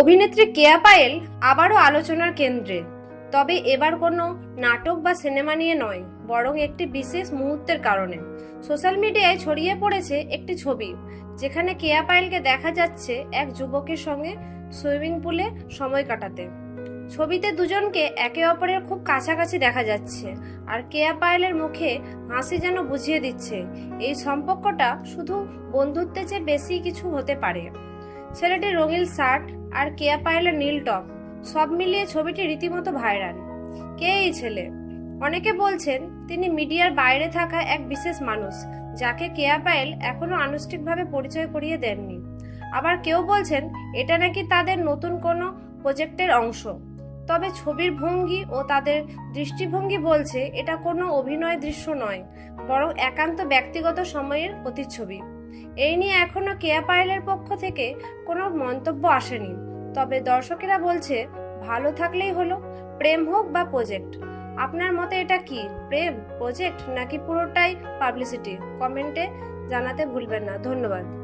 অভিনেত্রী কেয়া পায়েল আবারও আলোচনার কেন্দ্রে। তবে এবার কোনো নাটক বা সিনেমা নিয়ে নয়, বরং একটি বিশেষ মুহূর্তের কারণে। সোশ্যাল মিডিয়ায় ছড়িয়ে পড়েছে একটি ছবি, যেখানে কেয়া পায়েলকে দেখা যাচ্ছে এক যুবকের সঙ্গে সুইমিং পুলে সময় কাটাতে। ছবিতে দুজনকে একে অপরের খুব কাছাকাছি দেখা যাচ্ছে, আর কেয়া পায়েলের মুখে হাসি যেন বুঝিয়ে দিচ্ছে। এই সম্পর্কটা শুধু বন্ধুত্বের চেয়ে বেশি কিছু হতে পারে। ছেলেটির রঙিন শার্ট আর কেয়া পায়েলের নীল টপ, সব মিলিয়ে ছবিটি রীতিমতো ভাইরাল। কে এই ছেলে? অনেকে বলছেন তিনি মিডিয়ার বাইরে থাকা এক বিশেষ মানুষ, যাকে কেয়া পায়েল এখনও আনুষ্ঠানিকভাবে পরিচয় করিয়ে দেননি। আবার কেউ বলছেন এটা নাকি তাদের নতুন কোনো প্রজেক্টের অংশ। তবে ছবির ভঙ্গি ও তাদের দৃষ্টিভঙ্গি বলছে এটা কোনো অভিনয় দৃশ্য নয়, বরং একান্ত ব্যক্তিগত সময়ের প্রতিচ্ছবি। এই নিয়ে এখনও কেয়া পায়েলের পক্ষ থেকে কোনো মন্তব্য আসেনি। তবে দর্শকেরা বলছে, ভালো থাকলেই হলো, প্রেম হোক বা প্রজেক্ট আপনার মতে এটা কি, প্রেম প্রজেক্ট নাকি পুরোটাই পাবলিসিটি কমেন্টে জানাতে ভুলবেন না। ধন্যবাদ।